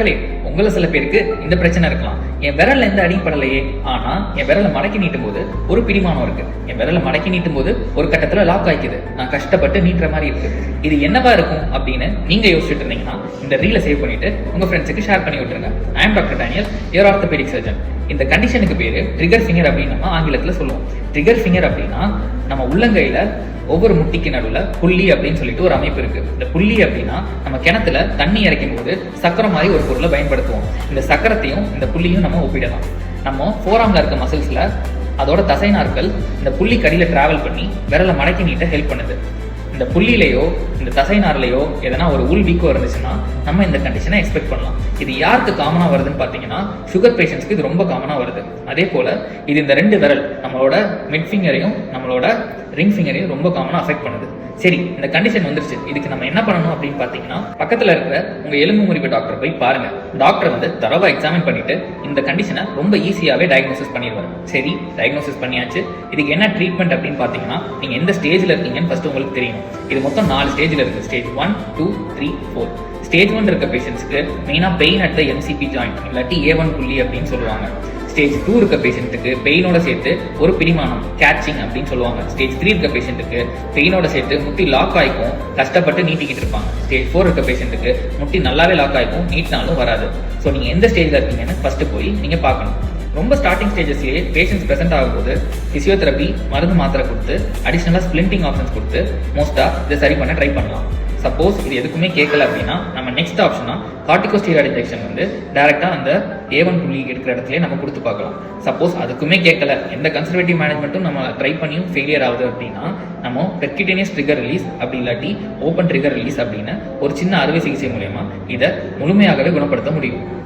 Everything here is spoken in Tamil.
மக்களே உங்கள சில பேருக்கு இந்த பிரச்சனை இருக்கலாம். என் விரல்ல எந்த அடிப்படலையே ஆனா என் விரலை மடக்கி நீட்டும் போது ஒரு பிடிமானம் இருக்கு. என் விரலை மடக்கி நீட்டும் போது ஒரு கட்டத்துல லாக் ஆயிக்குது. நான் கஷ்டப்பட்டு நீட்டுற மாதிரி இருக்கு. இது என்னவா இருக்கும் அப்படின்னு நீங்க யோசிச்சுட்டு இருந்தீங்கன்னா இந்த ரீலை சேவ் பண்ணிட்டு உங்க ஃப்ரெண்ட்ஸுக்கு ஷேர் பண்ணி விட்டுருங்க. I am doctor Daniel your orthopaedic surgeon இந்த கண்டிஷனுக்கு பேரு ட்ரிகர் ஃபிங்கர் அப்படின்னு நம்ம ஆங்கிலத்துல சொல்லுவோம். ட்ரிகர் ஃபிங்கர் அப்படின்னா நம்ம உள்ளங்கையில ஒவ்வொரு முட்டிக்கு நடுவில் புள்ளி அப்படின்னு சொல்லிட்டு ஒரு அமைப்பு இருக்கு. இந்த புள்ளி அப்படின்னா நம்ம கிணத்துல தண்ணி இறைக்கும் போது சக்கரம் மாதிரி ஒரு பொருளை பயன்படுத்துவோம். இந்த சக்கரத்தையும் இந்த புள்ளியும் நம்ம ஒப்பிடலாம். நம்ம ஃபோராம்ல இருக்க மசில்ஸ்ல அதோட தசை நாற்கள் இந்த புள்ளி கடியில டிராவல் பண்ணி விரலை மடக்கி நீட்ட ஹெல்ப் பண்ணுது. இந்த புள்ளியிலையோ இந்த தசைநார்லையோ எதனா ஒரு உள் வீக்கோ இருந்துச்சுன்னா நம்ம இந்த கண்டிஷனை எக்ஸ்பெக்ட் பண்ணலாம். இது யாருக்கு காமனாக வருதுன்னு பார்த்தீங்கன்னா சுகர் பேஷண்ட்ஸ்க்கு இது ரொம்ப காமனாக வருது. அதே போல் இது இந்த ரெண்டு விரல் நம்மளோட மிட் ஃபிங்கரையும் நம்மளோட ரிங் ஃபிங்கரையும் ரொம்ப காமனாக அஃபெக்ட் பண்ணுது. சரி இந்த கண்டிஷன் வந்துருச்சு. இதுக்கு நம்ம என்ன பண்ணணும் அப்படின்னு பார்த்தீங்கன்னா பக்கத்தில் இருக்கிற உங்கள் எலும்பு முறிவு டாக்டர் போய் பாருங்க. டாக்டர் வந்து தரவா எக்ஸாமின் பண்ணிட்டு இந்த கண்டிஷனை ரொம்ப ஈஸியாகவே டயக்னோசிஸ் பண்ணிடுவார். சரி டயக்னோசிஸ் பண்ணியாச்சு. இதுக்கு என்ன ட்ரீட்மெண்ட் அப்படின்னு பார்த்தீங்கன்னா நீங்கள் எந்த ஸ்டேஜில் இருக்கீங்கன்னு ஃபஸ்ட்டு உங்களுக்கு தெரியணும் இது மொத்தம் நாலு ஸ்டேஜில் இருக்குது stage one two three four stage one இருக்க பேஷண்ட்ஸ்க்கு மெயினாக pain at the MCP joint இல்லாட்டி ஏ ஒன் புள்ளி அப்படின்னு சொல்லுவாங்க. ஸ்டேஜ் டூ இருக்க பேஷண்ட்டுக்கு பெயினோட சேர்த்து ஒரு பிடிமானம் கேட்சிங் அப்படின்னு சொல்லுவாங்க. ஸ்டேஜ் த்ரீ இருக்க பேஷண்ட்டுக்கு பெயினோட சேர்த்து முட்டி லாக் ஆகிக்கும் கஷ்டப்பட்டு நீட்டிக்கிட்டு இருப்பாங்க. ஸ்டேஜ் ஃபோர் இருக்க பேஷண்ட்டுக்கு முட்டி நல்லாவே லாக் ஆகிக்கும் நீட்டினாலும் வராது. ஸோ நீங்கள் எந்த ஸ்டேஜில் இருக்கீங்கன்னு ஃபர்ஸ்ட் போய் நீங்கள் பார்க்கணும். ரொம்ப ஸ்டார்டிங் ஸ்டேஜஸ்லேயே பேஷண்ட்ஸ் ப்ரெசென்ட் ஆகும்போது ஃபிசியோதெரப்பி மருந்து மாத்திரை கொடுத்து அடிஷ்னலாக ஸ்பிளிண்டிங் ஆப்ஷன்ஸ் கொடுத்து மோஸ்ட்டாக இதை சரி பண்ண ட்ரை பண்ணலாம். சப்போஸ் இது எதுக்குமே கேட்கல அப்படின்னா நம்ம நெக்ஸ்ட் ஆப்ஷனா கார்டிகோஸ்டீராய்டு இன்ஜெக்ஷன் வந்து டேரெக்டாக அந்த ஏவன் புள்ளி இருக்கிற இடத்துல நம்ம கொடுத்து பார்க்கலாம். சப்போஸ் அதுக்குமே கேட்கல. எந்த கன்சர்வேட்டிவ் மேனேஜ்மெண்ட்டும் நம்ம ட்ரை பண்ணியும் ஃபெயிலியர் ஆகுது அப்படின்னா நம்ம பெர்கிட்டேனியஸ் ட்ரிகர் ரிலீஸ் அப்படி இல்லாட்டி ஓப்பன் ட்ரிகர் ரிலீஸ் அப்படின்னு ஒரு சின்ன அறுவை சிகிச்சை மூலயமா இதை முழுமையாகவே குணப்படுத்த முடியும்.